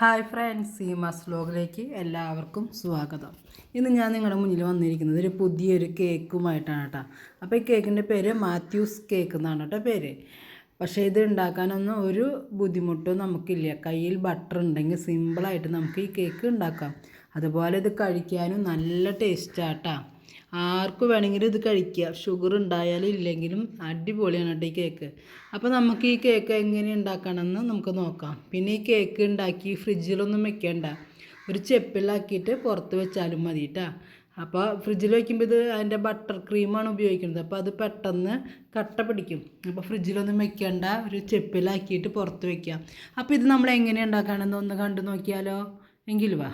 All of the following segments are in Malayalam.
ഹായ് ഫ്രണ്ട്സ് സീമാസ് വ്ലോഗിലേക്ക് എല്ലാവർക്കും സ്വാഗതം. ഇന്ന് ഞാൻ നിങ്ങളുടെ മുന്നിൽ വന്നിരിക്കുന്നത് ഒരു പുതിയൊരു കേക്കുമായിട്ടാണ് കേട്ടോ. അപ്പോൾ ഈ കേക്കിന്റെ പേര് മാത്യൂസ് കേക്ക് എന്നാണ് കേട്ടോ പേര്. പക്ഷേ ഇത് ഉണ്ടാക്കാനൊന്നും ഒരു ബുദ്ധിമുട്ടും നമുക്കില്ല. കയ്യിൽ ബട്ടർ ഉണ്ടെങ്കിൽ സിമ്പിളായിട്ട് നമുക്ക് ഈ കേക്ക് ഉണ്ടാക്കാം. അതുപോലെ ഇത് കഴിക്കാനും നല്ല ടേസ്റ്റാട്ടാ ആർക്ക് വേണമെങ്കിലും ഇത് കഴിക്കുക. ഷുഗർ ഉണ്ടായാലും ഇല്ലെങ്കിലും അടിപൊളിയാണ് കേട്ടോ ഈ കേക്ക് അപ്പോൾ നമുക്ക് ഈ കേക്ക് എങ്ങനെ ഉണ്ടാക്കണമെന്ന് നമുക്ക് നോക്കാം. പിന്നെ ഈ കേക്ക് ഉണ്ടാക്കി ഫ്രിഡ്ജിലൊന്നും വെക്കേണ്ട. ഒരു ചെപ്പിലാക്കിയിട്ട് പുറത്ത് വെച്ചാലും മതി കേട്ടോ അപ്പോൾ ഫ്രിഡ്ജിൽ വയ്ക്കുമ്പോൾ ഇത് അതിന്റെ ബട്ടർ ക്രീമാണ് ഉപയോഗിക്കുന്നത്. അപ്പോൾ അത് പെട്ടെന്ന് കട്ട പിടിക്കും. അപ്പോൾ ഫ്രിഡ്ജിലൊന്നും വെക്കേണ്ട. ഒരു ചെപ്പിലാക്കിയിട്ട് പുറത്ത് വെക്കാം. അപ്പോൾ ഇത് നമ്മൾ എങ്ങനെ ഉണ്ടാക്കണമെന്ന് ഒന്ന് കണ്ടു നോക്കിയാലോ? എങ്കിൽ വാ.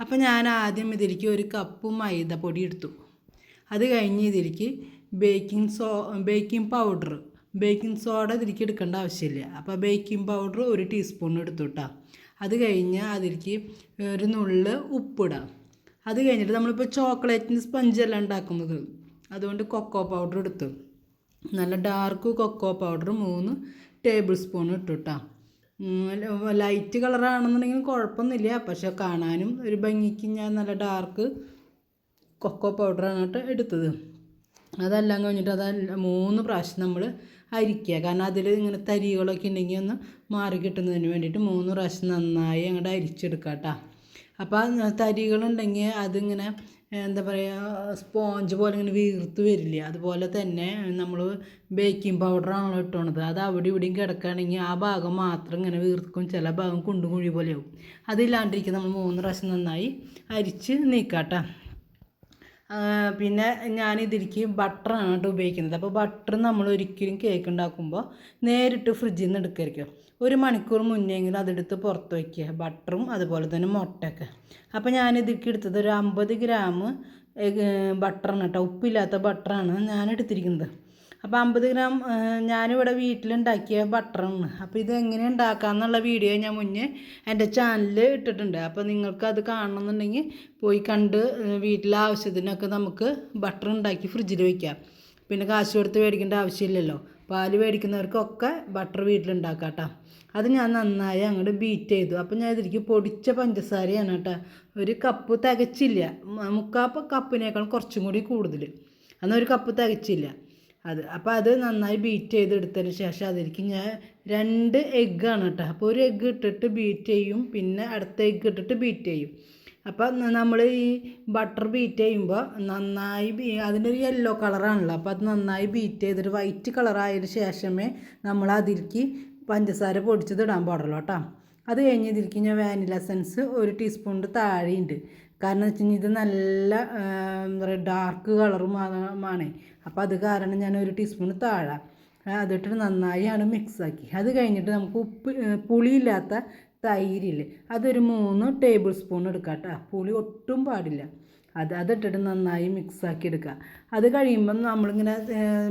അപ്പോൾ ഞാൻ ആദ്യം ഇതിലേക്ക് ഒരു കപ്പ് മൈദപ്പൊടി എടുത്തു. അത് കഴിഞ്ഞ് ഇതിലേക്ക് baking so baking powder baking soda ഇതിലേക്ക് എടുക്കേണ്ട ആവശ്യമില്ല. അപ്പോൾ ബേക്കിംഗ് പൗഡർ ഒരു ടീസ്പൂൺ എടുത്തു കേട്ടോ അത് കഴിഞ്ഞ് അതിലേക്ക് ഒരു നുള്ള് ഉപ്പിടാം. അത് കഴിഞ്ഞിട്ട് നമ്മളിപ്പോൾ ചോക്ലേറ്റിന് സ്പഞ്ചല്ല ഉണ്ടാക്കുന്നത്. അതുകൊണ്ട് കൊക്കോ പൗഡർ എടുത്തു. നല്ല ഡാർക്ക് കൊക്കോ പൗഡർ മൂന്ന് ടേബിൾ സ്പൂൺ ഇട്ടു കേട്ടോ ലൈറ്റ് കളറാണെന്നുണ്ടെങ്കിൽ കുഴപ്പമൊന്നുമില്ല. പക്ഷെ കാണാനും ഒരു ഭംഗിക്ക് ഞാൻ നല്ല ഡാർക്ക് കൊക്കോ പൗഡറാണ് കേട്ടോ എടുത്തത്. അതെല്ലാം കഴിഞ്ഞിട്ട് അത് മൂന്ന് പ്രാവശ്യം നമ്മൾ അരിക്കുക. കാരണം അതിൽ ഇങ്ങനെ തരികളൊക്കെ ഉണ്ടെങ്കിൽ ഒന്ന് മാറി കിട്ടുന്നതിന് വേണ്ടിയിട്ട് മൂന്ന് പ്രാവശ്യം നന്നായി അങ്ങോട്ട് അരിച്ചെടുക്കാം കേട്ടോ. അപ്പോൾ തരികളുണ്ടെങ്കിൽ അതിങ്ങനെ എന്താ പറയുക സ്പോഞ്ച് പോലെ ഇങ്ങനെ വീർത്ത് വരില്ല? അതുപോലെ തന്നെ നമ്മൾ ബേക്കിംഗ് പൗഡറാണല്ലോ ഇട്ടുകൊണ്ടത് അത് അവിടെ ഇവിടെയും കിടക്കുകയാണെങ്കിൽ ആ ഭാഗം മാത്രം ഇങ്ങനെ വീർക്കും. ചില ഭാഗം കുണ്ടും കുഴി പോലെയാവും. അതില്ലാണ്ടിരിക്കും നമ്മൾ മൂന്ന് പ്രാവശ്യം നന്നായി അരിച്ച് നീക്കാട്ടോ. പിന്നെ ഞാൻ ഇതിലേക്ക് ബട്ടറാണ് കേട്ടോ ഉപയോഗിക്കുന്നത്. അപ്പോൾ ബട്ടർ നമ്മൾ ഒരിക്കലും കേക്ക് ഉണ്ടാക്കുമ്പോൾ നേരിട്ട് ഫ്രിഡ്ജിൽ നിന്ന് എടുക്കരുത് ഒരു മണിക്കൂർ മുന്നെങ്കിലും അതെടുത്ത് പുറത്ത് വയ്ക്കുക ബട്ടറും അതുപോലെ തന്നെ മുട്ടയൊക്കെ. അപ്പോൾ ഞാൻ ഇതിലേക്ക് എടുത്തത് ഒരു അമ്പത് ഗ്രാം ബട്ടറാണ് കേട്ടോ. ഉപ്പില്ലാത്ത ബട്ടറാണ് ഞാൻ എടുത്തിരിക്കുന്നത് അപ്പോൾ അമ്പത് ഗ്രാം ഞാനിവിടെ വീട്ടിലുണ്ടാക്കിയ ബട്ടറാണ്. അപ്പോൾ ഇത് എങ്ങനെ ഉണ്ടാക്കാമെന്നുള്ള വീഡിയോ ഞാൻ മുന്നേ എന്റെ ചാനലിൽ ഇട്ടിട്ടുണ്ട്. അപ്പോൾ നിങ്ങൾക്ക് അത് കാണണമെന്നുണ്ടെങ്കിൽ പോയി കണ്ട് വീട്ടിലെ ആവശ്യത്തിനൊക്കെ നമുക്ക് ബട്ടർ ഉണ്ടാക്കി ഫ്രിഡ്ജിൽ വയ്ക്കാം പിന്നെ കാശ് കൊടുത്ത് മേടിക്കേണ്ട ആവശ്യമില്ലല്ലോ. പാൽ മേടിക്കുന്നവർക്കൊക്കെ ബട്ടർ വീട്ടിലുണ്ടാക്കാം കേട്ടോ. അത് ഞാൻ നന്നായി അങ്ങോട്ട് ബീറ്റ് ചെയ്തു. അപ്പോൾ ഞാൻ ഇതിലേക്ക് പൊടിച്ച പഞ്ചസാരയാണ് കേട്ടോ. ഒരു കപ്പ് തികച്ചില്ല. മുക്കാപ്പ് കപ്പിനേക്കാൾ കുറച്ചും കൂടി കൂടുതൽ എന്നാൽ ഒരു കപ്പ് തികച്ചില്ല. അത് അപ്പോൾ അത് നന്നായി ബീറ്റ് ചെയ്തെടുത്തതിന് ശേഷം അതിലേക്ക് ഞാൻ രണ്ട് എഗ്ഗാണ് കേട്ടോ. അപ്പോൾ ഒരു എഗ്ഗ് ഇട്ടിട്ട് ബീറ്റ് ചെയ്യും പിന്നെ അടുത്ത എഗ്ഗ് ഇട്ടിട്ട് ബീറ്റ് ചെയ്യും. അപ്പം നമ്മൾ ഈ ബട്ടർ ബീറ്റ് ചെയ്യുമ്പോൾ നന്നായി ബീ അതിന്റെ ഒരു യെല്ലോ കളറാണല്ലോ അപ്പോൾ അത് നന്നായി ബീറ്റ് ചെയ്തിട്ട് വൈറ്റ് കളറായതിന് ശേഷമേ നമ്മൾ അതിലേക്ക് പഞ്ചസാര പൊടിച്ചത് ഇടാൻ പാടുള്ളൂ കേട്ടോ. അത് കഴിഞ്ഞ് ഇതിലേക്ക് ഞാൻ വാനില എസൻസ് ഒരു ടീസ്പൂണിന്റെ താഴെയുണ്ട്. കാരണം വെച്ച് കഴിഞ്ഞാൽ ഇത് നല്ല എന്താ പറയുക ഡാർക്ക് കളറുമാണ് അപ്പോൾ അത് കാരണം ഞാൻ ഒരു ടീസ്പൂൺ താഴെ അതിട്ട് നന്നായി മിക്സ് ആക്കി. അത് കഴിഞ്ഞിട്ട് നമുക്ക് ഉപ്പ് പുളിയില്ലാത്ത തൈരില്ലേ അതൊരു മൂന്ന് ടേബിൾ സ്പൂൺ എടുക്കാം കേട്ടോ പുളി ഒട്ടും പാടില്ല. അത് അതിട്ടിട്ട് നന്നായി മിക്സാക്കി എടുക്കുക അത് കഴിയുമ്പം നമ്മളിങ്ങനെ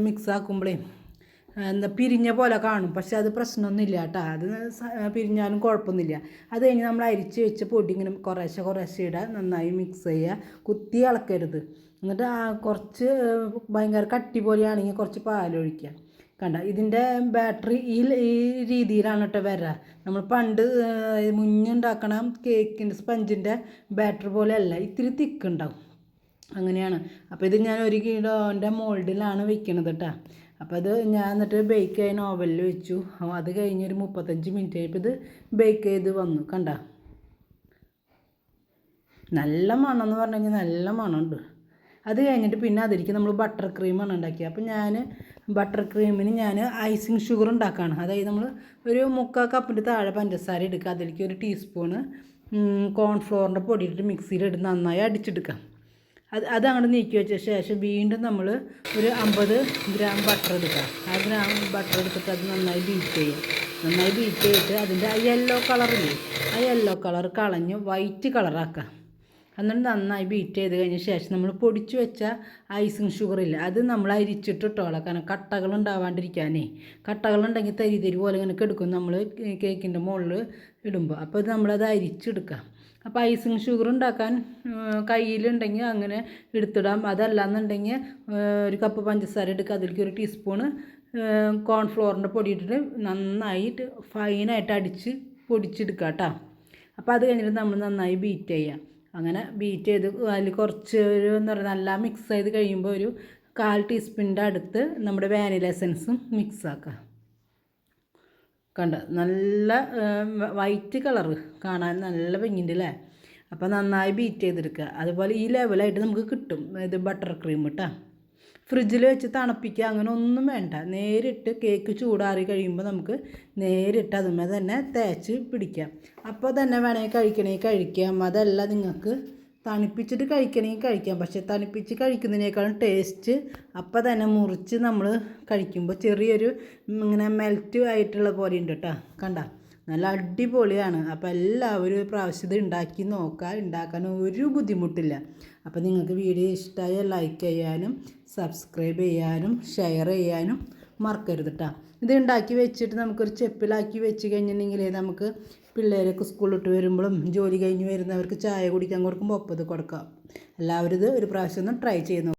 മിക്സ് ആക്കുമ്പോഴേ എന്താ പിരിഞ്ഞ പോലെ കാണും. പക്ഷെ അത് പ്രശ്നമൊന്നുമില്ല കേട്ടോ. അത് പിരിഞ്ഞാലും കുഴപ്പമൊന്നുമില്ല. അത് കഴിഞ്ഞ് നമ്മൾ അരിച്ച് വെച്ച പൊടി ഇങ്ങനെ കുറേശ്ശെ കുറേശ്ശെ ഇടുക നന്നായി മിക്സ് ചെയ്യുക. കുത്തി ഇളക്കരുത്. എന്നിട്ട് ആ കുറച്ച് ഭയങ്കര കട്ടി പോലെയാണെങ്കിൽ കുറച്ച് പാലൊഴിക്കുക. കണ്ട? ഇതിന്റെ ബാറ്ററി ഈ ഈ രീതിയിലാണ് കേട്ടോ വരിക നമ്മൾ പണ്ട് മുഞ്ഞുണ്ടാക്കണ കേക്കിന്റെ സ്പഞ്ചിന്റെ ബാറ്ററി പോലെയല്ല. ഇത്തിരി തിക്ക് ഉണ്ടാവും അങ്ങനെയാണ്. അപ്പോൾ ഇത് ഞാൻ ഒരു കിലോന്റെ മോൾഡിലാണ് വെക്കണത് കേട്ടോ. അപ്പോൾ അത് ഞാൻ എന്നിട്ട് ബേക്ക് ചെയ്യാൻ ഓവനിൽ വെച്ചു. അത് കഴിഞ്ഞൊരു മുപ്പത്തഞ്ച് മിനിറ്റ് ആയപ്പോൾ ഇത് ബേക്ക് ചെയ്ത് വന്നു. കണ്ട? നല്ല മണം എന്ന് പറഞ്ഞു കഴിഞ്ഞാൽ നല്ല മണമുണ്ട്. അത് കഴിഞ്ഞിട്ട് പിന്നെ അതിലേക്ക് നമ്മൾ ബട്ടർ ക്രീമാണ് ഉണ്ടാക്കിയത് അപ്പോൾ ഞാൻ ബട്ടർ ക്രീമിന് ഞാൻ ഐസിങ് ഷുഗർ ഉണ്ടാക്കുകയാണ് അതായത് നമ്മൾ ഒരു മുക്കാൽ കപ്പിന്റെ താഴെ പഞ്ചസാര എടുക്കുക. അതിലേക്ക് ഒരു ടീസ്പൂണ് കോൺഫ്ലോറിന്റെ പൊടി ഇട്ടിട്ട് മിക്സിയിലിട്ട് നന്നായി അടിച്ചെടുക്കാം അത് അത് അങ്ങോട്ട് നീക്കി വെച്ച ശേഷം വീണ്ടും നമ്മൾ ഒരു അമ്പത് ഗ്രാം ബട്ടർ എടുക്കാം ആ ഗ്രാം ബട്ടർ എടുത്തിട്ട് അത് നന്നായി ബീറ്റ് ചെയ്യും നന്നായി ബീറ്റ് ചെയ്തിട്ട് അതിന്റെ ആ യെല്ലോ കളറില്ലേ ആ യെല്ലോ കളർ കളഞ്ഞ് വൈറ്റ് കളറാക്കാം എന്നിട്ട് നന്നായി ബീറ്റ് ചെയ്ത് കഴിഞ്ഞ ശേഷം നമ്മൾ പൊടിച്ചു വെച്ച ഐസിങ് ഷുഗറില്ല അത് നമ്മൾ അരിച്ചിട്ടിട്ടോളാം കാരണം കട്ടകൾ ഉണ്ടാവാണ്ടിരിക്കാനേ. കട്ടകളുണ്ടെങ്കിൽ തരി തരി പോലെ ഇങ്ങനെ കെടുക്കും. നമ്മൾ കേക്കിന്റെ മുകളിൽ ഇടുമ്പോൾ. അപ്പോൾ ഇത് നമ്മളത് അരിച്ചെടുക്കാം. അപ്പോൾ ഐസിങ് ഷുഗർ ഉണ്ടാക്കാൻ കയ്യിലുണ്ടെങ്കിൽ അങ്ങനെ എടുത്തിടാം. അതല്ലാന്നുണ്ടെങ്കിൽ ഒരു കപ്പ് പഞ്ചസാര എടുക്കുക. അതിലേക്ക് ഒരു ടീസ്പൂണ് കോൺഫ്ലോറിന്റെ പൊടി ഇട്ടിട്ട് നന്നായിട്ട് ഫൈനായിട്ട് അടിച്ച് പൊടിച്ചെടുക്കുക കേട്ടോ. അപ്പോൾ അത് കഴിഞ്ഞിട്ട് നമ്മൾ നന്നായി ബീറ്റ് ചെയ്യുക. അങ്ങനെ ബീറ്റ് ചെയ്ത് അതിൽ കുറച്ച് ഒരു എന്ന് പറയുന്നത് നല്ല മിക്സ് ചെയ്ത് കഴിയുമ്പോൾ ഒരു കാൽ ടീസ്പൂണിന്റെ അടുത്ത് നമ്മുടെ വാനില എസൻസും മിക്സ് ആക്കുക കണ്ട? നല്ല വൈറ്റ് കളറ് കാണാൻ നല്ല ഭംഗിയുണ്ട് അല്ലേ അപ്പോൾ നന്നായി ബീറ്റ് ചെയ്തെടുക്കുക. അതുപോലെ ഈ ലെവലായിട്ട് നമുക്ക് കിട്ടും. ഇത് ബട്ടർ ക്രീം കേട്ടോ ഫ്രിഡ്ജിൽ വെച്ച് തണുപ്പിക്കുക അങ്ങനെ ഒന്നും വേണ്ട. നേരിട്ട് കേക്ക് ചൂടാറി കഴിയുമ്പോൾ നമുക്ക് നേരിട്ട് അതുമേ തന്നെ തേച്ച് പിടിക്കാം. അപ്പോൾ തന്നെ വേണമെങ്കിൽ കഴിക്കണമെങ്കിൽ കഴിക്കാം. അതല്ല നിങ്ങൾക്ക് തണുപ്പിച്ചിട്ട് കഴിക്കണമെങ്കിൽ കഴിക്കാം. പക്ഷേ തണുപ്പിച്ച് കഴിക്കുന്നതിനേക്കാളും ടേസ്റ്റ് അപ്പം തന്നെ മുറിച്ച് നമ്മൾ കഴിക്കുമ്പോൾ ചെറിയൊരു ഇങ്ങനെ മെൽറ്റ് ആയിട്ടുള്ള പോലെ ഉണ്ട് കേട്ടോ. കണ്ട? നല്ല അടിപൊളിയാണ്. അപ്പോൾ എല്ലാവരും ഒരു പ്രാവശ്യം ഇത് ഉണ്ടാക്കി നോക്കുക. ഉണ്ടാക്കാൻ ഒരു ബുദ്ധിമുട്ടില്ല. അപ്പോൾ നിങ്ങൾക്ക് വീഡിയോ ഇഷ്ടമായ ലൈക്ക് ചെയ്യാനും സബ്സ്ക്രൈബ് ചെയ്യാനും ഷെയർ ചെയ്യാനും മറക്കരുത് കേട്ടോ ഇത് ഉണ്ടാക്കി വെച്ചിട്ട് നമുക്കൊരു ചെപ്പിലാക്കി വെച്ച് കഴിഞ്ഞിട്ടുണ്ടെങ്കിൽ നമുക്ക് പിള്ളേരൊക്കെ സ്കൂളിലിട്ട് വരുമ്പോഴും ജോലി കഴിഞ്ഞ് വരുന്നവർക്ക് ചായ കുടിക്കാൻ കൊടുക്കുമ്പോൾ ഒപ്പത് കൊടുക്കാം. എല്ലാവരും ഇത് ഒരു പ്രാവശ്യം ഒന്ന് ട്രൈ ചെയ്ത്